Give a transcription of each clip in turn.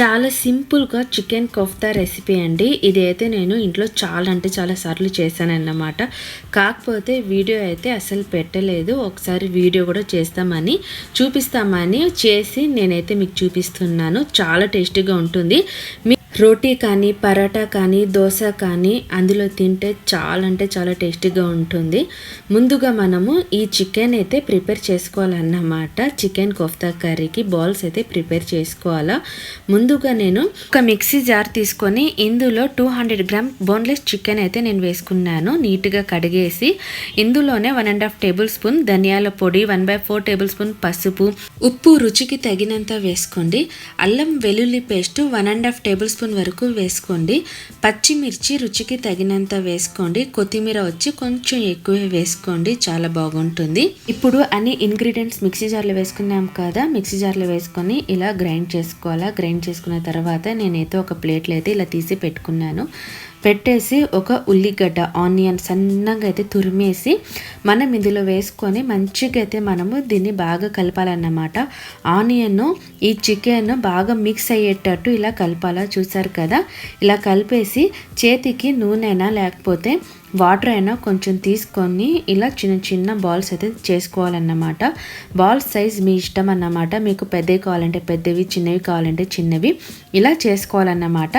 చాలా సింపుల్గా chicken kofta recipe అండి. ఇది అయితే నేను ఇంట్లో చాలా అంటే చాలా సార్లు చేశానన్నమాట. కాకపోతే వీడియో అయితే అసలు పెట్టలేదు. ఒకసారి వీడియో కూడా చేస్తామని చూపిస్తామని చేసి నేనైతే మీకు చూపిస్తున్నాను. చాలా టేస్టీగా ఉంటుంది. మీ రోటీ కానీ పరాటా కానీ దోశ కానీ అందులో తింటే చాలా అంటే చాలా టేస్టీగా ఉంటుంది. ముందుగా మనము ఈ చికెన్ అయితే ప్రిపేర్ చేసుకోవాలన్నమాట. చికెన్ కోఫ్తా కర్రీకి బాల్స్ అయితే ప్రిపేర్ చేసుకోవాలా. ముందుగా నేను ఒక మిక్సీ జార్ తీసుకొని ఇందులో two hundred gram boneless chicken అయితే నేను వేసుకున్నాను నీట్గా కడిగేసి. ఇందులోనే one and half tablespoon ధనియాల పొడి one by four tablespoon పసుపు. ఉప్పు రుచికి తగినంత వేసుకోండి. అల్లం వెల్లుల్లి paste one and half tablespoon వరకు వేసుకోండి. పచ్చిమిర్చి రుచికి తగినంత వేసుకోండి. కొత్తిమీర వచ్చి కొంచెం ఎక్కువే వేసుకోండి. చాలా బాగుంటుంది. ఇప్పుడు అన్ని ఇంగ్రీడియంట్స్ మిక్సీ జార్లో వేసుకున్నాం కదా మిక్సీ జార్లో వేసుకొని ఇలా గ్రైండ్ చేసుకోవాలా? గ్రైండ్ చేసుకున్న తర్వాత నేనైతే ఒక ప్లేట్లో అయితే ఇలా తీసి పెట్టుకున్నాను. పెట్టేసి ఒక ఉల్లిగడ్డ ఆనియన్ సన్నగా అయితే తురిమేసి మనం ఇందులో వేసుకొని మంచిగా అయితే మనము దీన్ని బాగా కలపాలన్నమాట. ఆనియన్ ఈ చికెన్ బాగా మిక్స్ అయ్యేటట్టు ఇలా కలపాలా చూసారు కదా? ఇలా కలిపేసి చేతికి నూనెనా లేకపోతే వాటర్ అయినా కొంచెం తీసుకొని ఇలా చిన్న చిన్న బాల్స్ అయితే చేసుకోవాలన్నమాట. బాల్స్ సైజ్ మీ ఇష్టం అన్నమాట. మీకు పెద్దవి కావాలంటే పెద్దవి చిన్నవి కావాలంటే చిన్నవి ఇలా చేసుకోవాలన్నమాట.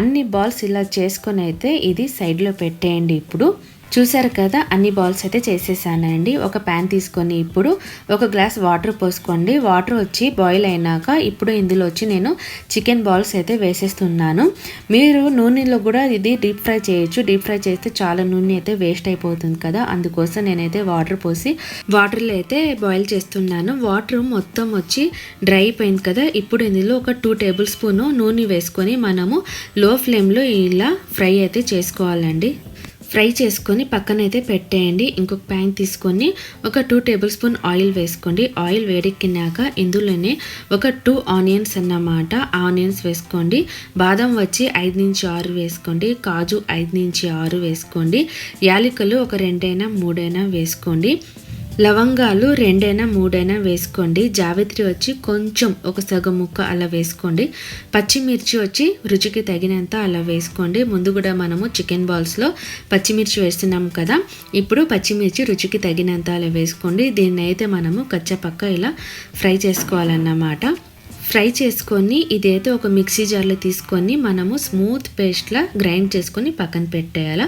అన్ని బాల్స్ ఇలా చేసుకొని అయితే ఇది సైడ్లో పెట్టేయండి ఇప్పుడు. చూసారు కదా అన్ని బాల్స్ అయితే చేసేసానండి. ఒక ప్యాన్ తీసుకొని ఇప్పుడు ఒక గ్లాస్ వాటర్ పోసుకోండి. వాటర్ వచ్చి బాయిల్ అయినాక ఇప్పుడు ఇందులో వచ్చి నేను చికెన్ బాల్స్ అయితే వేసేస్తున్నాను. మీరు నూనెలో కూడా ఇది డీప్ ఫ్రై చేయొచ్చు. డీప్ ఫ్రై చేస్తే చాలా నూనె అయితే వేస్ట్ అయిపోతుంది కదా. అందుకోసం నేనైతే వాటర్ పోసి వాటర్లో అయితే బాయిల్ చేస్తున్నాను. వాటర్ మొత్తం వచ్చి డ్రై అయిపోయింది కదా. ఇప్పుడు ఇందులో ఒక టూ టేబుల్ స్పూన్ నూనె వేసుకొని మనము లో ఫ్లేమ్లో ఇలా ఫ్రై అయితే చేసుకోవాలండి. ఫ్రై చేసుకొని పక్కనైతే పెట్టేయండి. ఇంకొక ప్యాన్ తీసుకొని ఒక టూ టేబుల్ స్పూన్ ఆయిల్ వేసుకోండి. ఆయిల్ వేడెక్కినాక ఇందులోనే ఒక టూ ఆనియన్స్ అన్నమాట. ఆనియన్స్ వేసుకోండి. బాదం వచ్చి ఐదు నుంచి ఆరు వేసుకోండి. కాజు ఐదు నుంచి ఆరు వేసుకోండి. యాలకులు ఒక రెండైనా మూడైనా వేసుకోండి. లవంగాలు రెండైనా మూడైనా వేసుకోండి. జావిత్రి వచ్చి కొంచెం ఒక సగం ముక్క అలా వేసుకోండి. పచ్చిమిర్చి వచ్చి రుచికి తగినంత అలా వేసుకోండి. ముందు కూడా మనము చికెన్ బాల్స్లో పచ్చిమిర్చి వేస్తున్నాం కదా ఇప్పుడు పచ్చిమిర్చి రుచికి తగినంత అలా వేసుకోండి. దీన్ని అయితే మనము కచ్చపక్క ఇలా ఫ్రై చేసుకోవాలన్నమాట. ఫ్రై చేసుకొని ఇదైతే ఒక మిక్సీ జార్లో తీసుకొని మనము స్మూత్ పేస్ట్లా గ్రైండ్ చేసుకొని పక్కన పెట్టేయాల.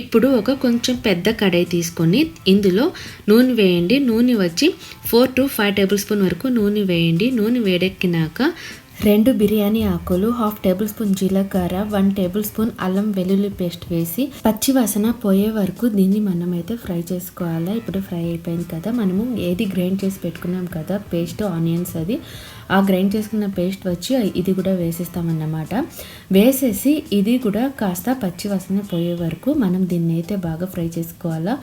ఇప్పుడు ఒక కొంచెం పెద్ద కడాయి తీసుకొని ఇందులో నూనె వేయండి. నూనె వచ్చి four to five tablespoon వరకు నూనె వేయండి. నూనె వేడెక్కినాక రెండు బిర్యానీ ఆకులు హాఫ్ టేబుల్ స్పూన్ జీలకర్ర వన్ టేబుల్ స్పూన్ అల్లం వెల్లుల్లి పేస్ట్ వేసి పచ్చి వాసన పోయే వరకు దీన్ని మనం అయితే ఫ్రై చేసుకోవాలా? ఇప్పుడు ఫ్రై అయిపోయింది కదా మనము ఏది గ్రైండ్ చేసి పెట్టుకున్నాం కదా పేస్ట్ ఆనియన్స్ అది ఆ గ్రైండ్ చేసుకున్న పేస్ట్ వచ్చి ఇది కూడా వేసేస్తామన్నమాట. వేసేసి ఇది కూడా కాస్త పచ్చి వాసన పోయే వరకు మనం దీన్ని అయితే బాగా ఫ్రై చేసుకోవాలా?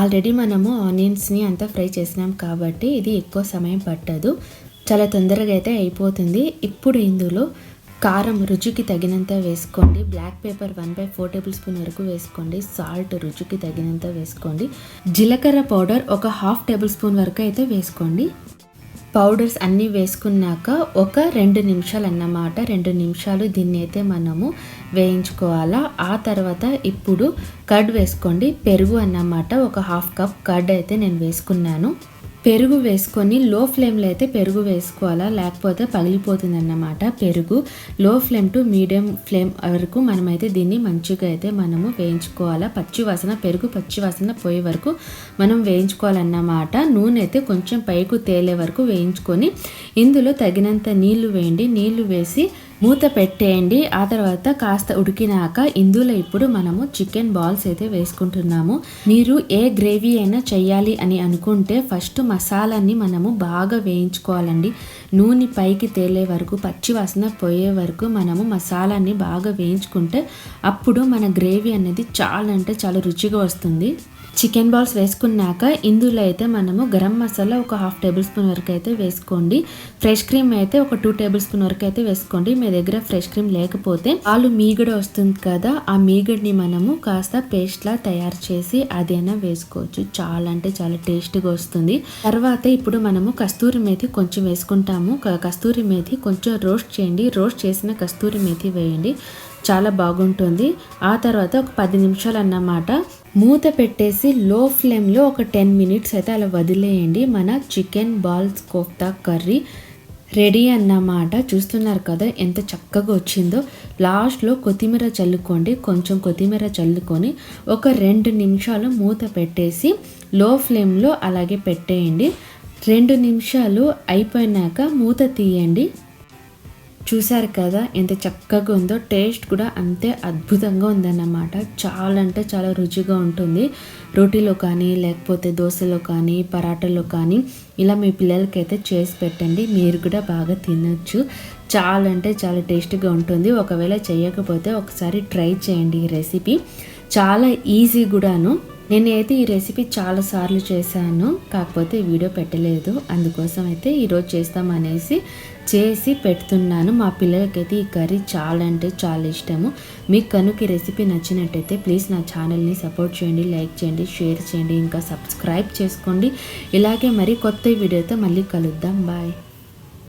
ఆల్రెడీ మనము ఆనియన్స్ని అంతా ఫ్రై చేసినాం కాబట్టి ఇది ఎక్కువ సమయం పట్టదు. చాలా తొందరగా అయితే అయిపోతుంది. ఇప్పుడు ఇందులో కారం రుచికి తగినంత వేసుకోండి. Black pepper one by four tablespoon వరకు వేసుకోండి. సాల్ట్ రుచికి తగినంత వేసుకోండి. జీలకర్ర పౌడర్ ఒక హాఫ్ టేబుల్ స్పూన్ వరకు అయితే వేసుకోండి. పౌడర్స్ అన్నీ వేసుకున్నాక ఒక రెండు నిమిషాలు అన్నమాట. రెండు నిమిషాలు దీన్ని అయితే మనము వేయించుకోవాలా. ఆ తర్వాత ఇప్పుడు కర్డ్ వేసుకోండి. పెరుగు అన్నమాట. ఒక హాఫ్ కప్ కర్డ్ అయితే నేను వేసుకున్నాను. పెరుగు వేసుకొని లో ఫ్లేమ్లో అయితే పెరుగు వేసుకోవాలా? లేకపోతే పగిలిపోతుంది అన్నమాట పెరుగు. లో ఫ్లేమ్ టు మీడియం ఫ్లేమ్ వరకు మనమైతే దీన్ని మంచిగా అయితే మనము వేయించుకోవాలా? పచ్చి వాసన పెరుగు పచ్చి వాసన పోయే వరకు మనం వేయించుకోవాలన్నమాట. నూనె అయితే కొంచెం పైకు తేలే వరకు వేయించుకొని ఇందులో తగినంత నీళ్ళు వేయండి. నీళ్ళు వేసి మూత పెట్టేయండి. ఆ తర్వాత కాస్త ఉడికినాక ఇందులో ఇప్పుడు మనము చికెన్ బాల్స్ అయితే వేసుకుంటున్నాము. మీరు ఏ గ్రేవీ అయినా చెయ్యాలి అని అనుకుంటే ఫస్ట్ మసాలాని మనము బాగా వేయించుకోవాలండి. నూనె పైకి తేలే వరకు పచ్చి వాసన పోయే వరకు మనము మసాలాని బాగా వేయించుకుంటే అప్పుడు మన గ్రేవీ అనేది చాలా అంటే చాలా రుచిగా వస్తుంది. చికెన్ బాల్స్ వేసుకున్నాక ఇందులో అయితే మనము గరం మసాలా ఒక హాఫ్ టేబుల్ స్పూన్ వరకు అయితే వేసుకోండి. ఫ్రెష్ క్రీమ్ అయితే ఒక టూ టేబుల్ స్పూన్ వరకు అయితే వేసుకోండి. మీ దగ్గర ఫ్రెష్ క్రీమ్ లేకపోతే ఆలు మీగడ వస్తుంది కదా ఆ మీగడిని మనము కాస్త పేస్ట్లా తయారు చేసి అదైనా వేసుకోవచ్చు. చాలా అంటే చాలా టేస్ట్గా వస్తుంది. తర్వాత ఇప్పుడు మనము కస్తూరి మేతి కొంచెం వేసుకుంటాము. కస్తూరి మేతి కొంచెం రోస్ట్ చేయండి. రోస్ట్ చేసిన కస్తూరి మేతి వేయండి. చాలా బాగుంటుంది. ఆ తర్వాత ఒక పది నిమిషాలు అన్నమాట మూత పెట్టేసి లో ఫ్లేమ్లో ఒక టెన్ మినిట్స్ అయితే అలా వదిలేయండి. మన chicken balls kofta curry ready అన్నమాట. చూస్తున్నారు కదా ఎంత చక్కగా వచ్చిందో. లాస్ట్లో కొత్తిమీర చల్లుకోండి. కొంచెం కొత్తిమీర చల్లుకొని ఒక రెండు నిమిషాలు మూత పెట్టేసి లో ఫ్లేమ్లో అలాగే పెట్టేయండి. రెండు నిమిషాలు అయిపోయినాక మూత తీయండి. చూశారు కదా ఎంత చక్కగా ఉందో టేస్ట్ కూడా అంతే అద్భుతంగా ఉందన్నమాట. చాలా అంటే చాలా రుచిగా ఉంటుంది. రోటీలో కానీ లేకపోతే దోశలో కానీ పరాటాలో కానీ ఇలా మీ పిల్లలకైతే చేసి పెట్టండి. మీరు కూడా బాగా తినొచ్చు. చాలా అంటే చాలా టేస్టీగా ఉంటుంది. ఒకవేళ చేయకపోతే ఒకసారి ట్రై చేయండి ఈ రెసిపీ. చాలా ఈజీ కూడాను. నేనైతే ఈ రెసిపీ చాలా సార్లు చేశాను. కాకపోతే వీడియో పెట్టలేదు. అందుకోసం అయితే ఈరోజు చేస్తామనేసి చేసి పెడుతున్నాను. మా పిల్లలకైతే ఈ కర్రీ చాలా అంటే చాలా ఇష్టము. మీకు కనుక ఈ రెసిపీ నచ్చినట్టయితే ప్లీజ్ నా ఛానల్ని సపోర్ట్ చేయండి లైక్ చేయండి షేర్ చేయండి ఇంకా సబ్స్క్రైబ్ చేసుకోండి. ఇలాగే మరి కొత్త వీడియోతో మళ్ళీ కలుద్దాం. బాయ్.